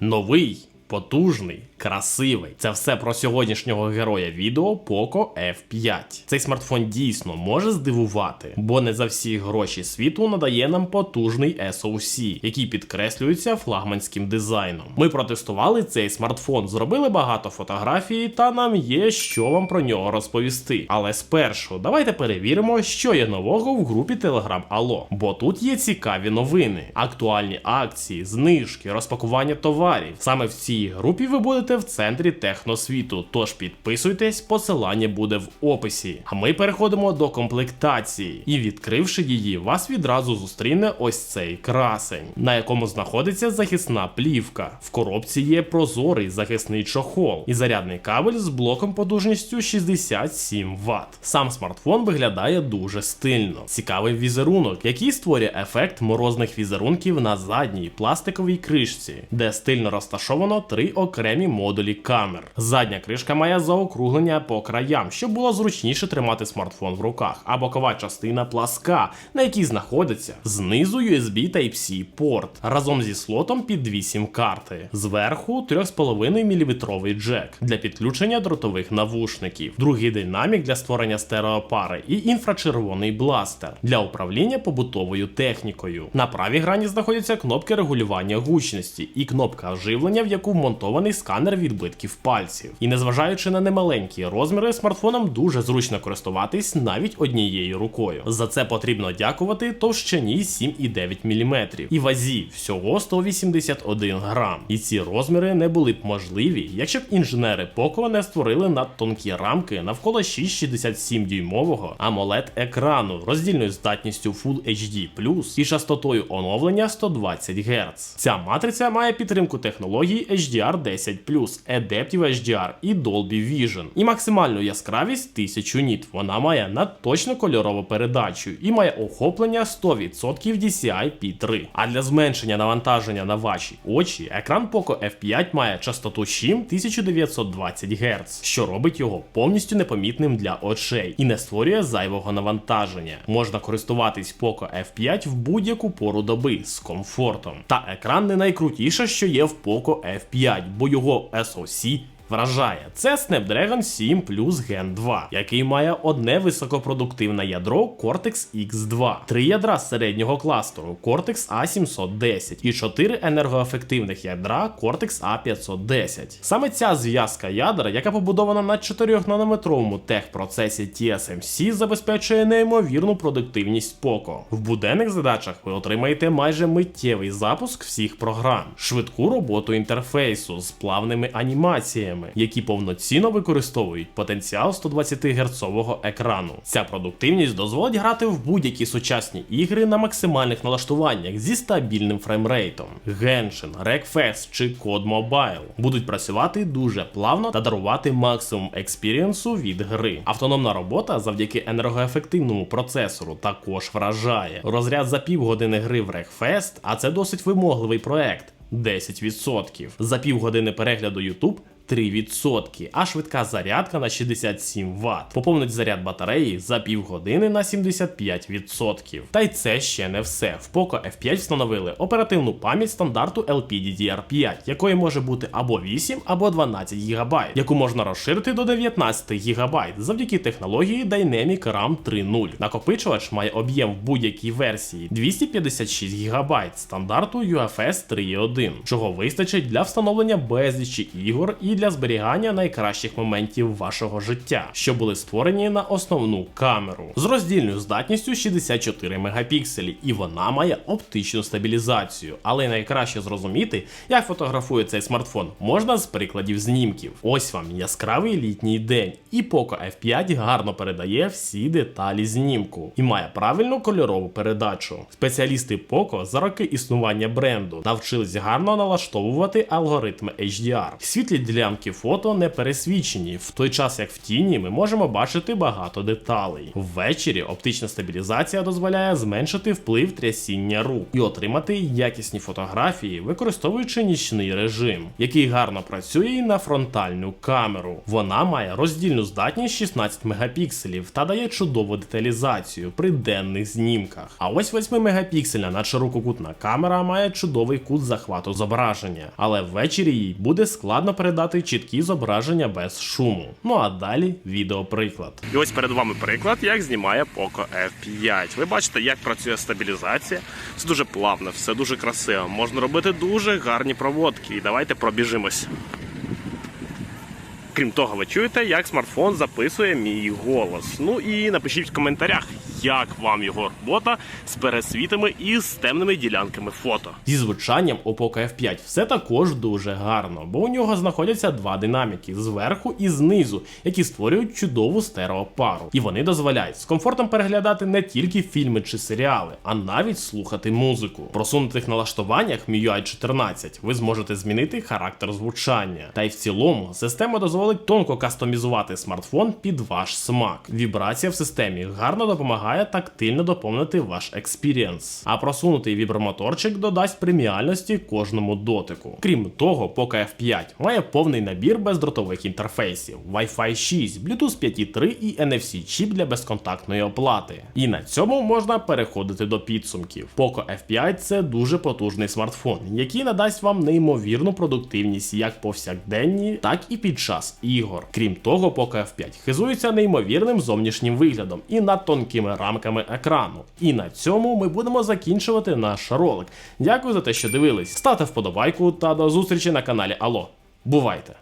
Новий, потужний, красивий. Це все про сьогоднішнього героя відео Poco F5. Цей смартфон дійсно може здивувати, бо не за всі гроші світу надає нам потужний SoC, який підкреслюється флагманським дизайном. Ми протестували цей смартфон, зробили багато фотографій, та нам є що вам про нього розповісти. Але спершу давайте перевіримо, що є нового в групі Telegram Allo, бо тут є цікаві новини, актуальні акції, знижки, розпакування товарів. Саме в цій групі ви будете в центрі техносвіту. Тож підписуйтесь, посилання буде в описі. А ми переходимо до комплектації. І відкривши її, вас відразу зустріне ось цей красень, на якому знаходиться захисна плівка. В коробці є прозорий захисний чохол і зарядний кабель з блоком потужністю 67 Вт. Сам смартфон виглядає дуже стильно. Цікавий візерунок, який створює ефект морозних візерунків на задній пластиковій кришці, де стильно розташовано три окремі модулі камер. Задня кришка має заокруглення по краям, щоб було зручніше тримати смартфон в руках, а бокова частина пласка, на якій знаходиться знизу USB Type-C порт разом зі слотом під 2 сім-карти. Зверху 3,5 мм джек для підключення дротових навушників, другий динамік для створення стереопари і інфрачервоний бластер для управління побутовою технікою. На правій грані знаходяться кнопки регулювання гучності і кнопка оживлення, в яку вмонтований сканер відбитків пальців. І незважаючи на немаленькі розміри, смартфоном дуже зручно користуватись навіть однією рукою. За це потрібно дякувати товщині 7,9 мм і вазі всього 181 грам. І ці розміри не були б можливі, якщо б інженери Poco не створили надтонкі рамки навколо 6,67 дюймового AMOLED екрану роздільною здатністю Full HD і частотою оновлення 120 Гц. Ця матриця має підтримку технологій HDR10 Adaptive HDR і Dolby Vision, і максимальну яскравість 1000 ніт. Вона має надточну кольорову передачу і має охоплення 100% DCI-P3. А для зменшення навантаження на ваші очі, екран Poco F5 має частоту щим 1920 Гц, що робить його повністю непомітним для очей і не створює зайвого навантаження. Можна користуватись Poco F5 в будь-яку пору доби з комфортом. Та екран не найкрутіше, що є в Poco F5, бо його SoC Вражає, це Snapdragon 7 Plus Gen 2, який має одне високопродуктивне ядро Cortex X2, три ядра середнього кластеру Cortex A710 і чотири енергоефективних ядра Cortex A510. Саме ця зв'язка ядер, яка побудована на 4-нанометровому техпроцесі TSMC, забезпечує неймовірну продуктивність Poco. В буденних задачах ви отримаєте майже миттєвий запуск всіх програм, швидку роботу інтерфейсу з плавними анімаціями які повноцінно використовують потенціал 120 герцового екрану. Ця продуктивність дозволить грати в будь-які сучасні ігри на максимальних налаштуваннях зі стабільним фреймрейтом. Genshin, Wreckfest чи Code Mobile будуть працювати дуже плавно та дарувати максимум експірієнсу від гри. Автономна робота завдяки енергоефективному процесору також вражає. Розряд за півгодини гри в Wreckfest, а це досить вимогливий проект. 10%. За півгодини перегляду YouTube 3%, а швидка зарядка на 67 Вт. Поповнить заряд батареї за півгодини на 75%. Та й це ще не все. В Poco F5 встановили оперативну пам'ять стандарту LPDDR5, якої може бути або 8, або 12 ГБ, яку можна розширити до 19 ГБ завдяки технології Dynamic RAM 3.0. Накопичувач має об'єм в будь-якій версії 256 ГБ стандарту UFS 3.1, чого вистачить для встановлення безлічі ігор і для зберігання найкращих моментів вашого життя, що були створені на основну камеру з роздільною здатністю 64 мегапікселі, і вона має оптичну стабілізацію. Але найкраще зрозуміти, як фотографує цей смартфон, можна з прикладів знімків. Ось вам яскравий літній день, і Poco F5 гарно передає всі деталі знімку і має правильну кольорову передачу. Спеціалісти Poco за роки існування бренду навчились гарно налаштовувати алгоритми HDR. Світлі для ділянки фото не пересвічені, в той час як в тіні ми можемо бачити багато деталей. Ввечері оптична стабілізація дозволяє зменшити вплив трясіння рук і отримати якісні фотографії, використовуючи нічний режим, який гарно працює і на фронтальну камеру. Вона має роздільну здатність 16 мегапікселів та дає чудову деталізацію при денних знімках. А ось 8 мегапіксельна надширококутна камера має чудовий кут захвату зображення, але ввечері їй буде складно передати чіткі зображення без шуму. Ну а далі відеоприклад. І ось перед вами приклад, як знімає Poco F5. Ви бачите, як працює стабілізація. Це дуже плавно, все дуже красиво. Можна робити дуже гарні проводки. І давайте пробіжимось. Крім того, ви чуєте, як смартфон записує мій голос. Ну і напишіть в коментарях, як вам його робота з пересвітами і з темними ділянками фото. Зі звучанням Poco F5 все також дуже гарно, бо у нього знаходяться два динаміки зверху і знизу, які створюють чудову стереопару. І вони дозволяють з комфортом переглядати не тільки фільми чи серіали, а навіть слухати музику. В просунутих налаштуваннях MIUI 14 ви зможете змінити характер звучання. Та й в цілому система дозволить тонко кастомізувати смартфон під ваш смак. Вібрація в системі гарно допомагає тактильно доповнити ваш експірієнс, а просунутий вібромоторчик додасть преміальності кожному дотику. Крім того, Poco F5 має повний набір бездротових інтерфейсів, Wi-Fi 6, Bluetooth 5.3 і NFC чіп для безконтактної оплати. І на цьому можна переходити до підсумків. Poco F5 це дуже потужний смартфон, який надасть вам неймовірну продуктивність як повсякденні, так і під час ігор. Крім того, Poco F5 хизується неймовірним зовнішнім виглядом і над тонкими рамками екрану. І на цьому ми будемо закінчувати наш ролик. Дякую за те, що дивились. Ставте вподобайку та до зустрічі на каналі Алло. Бувайте!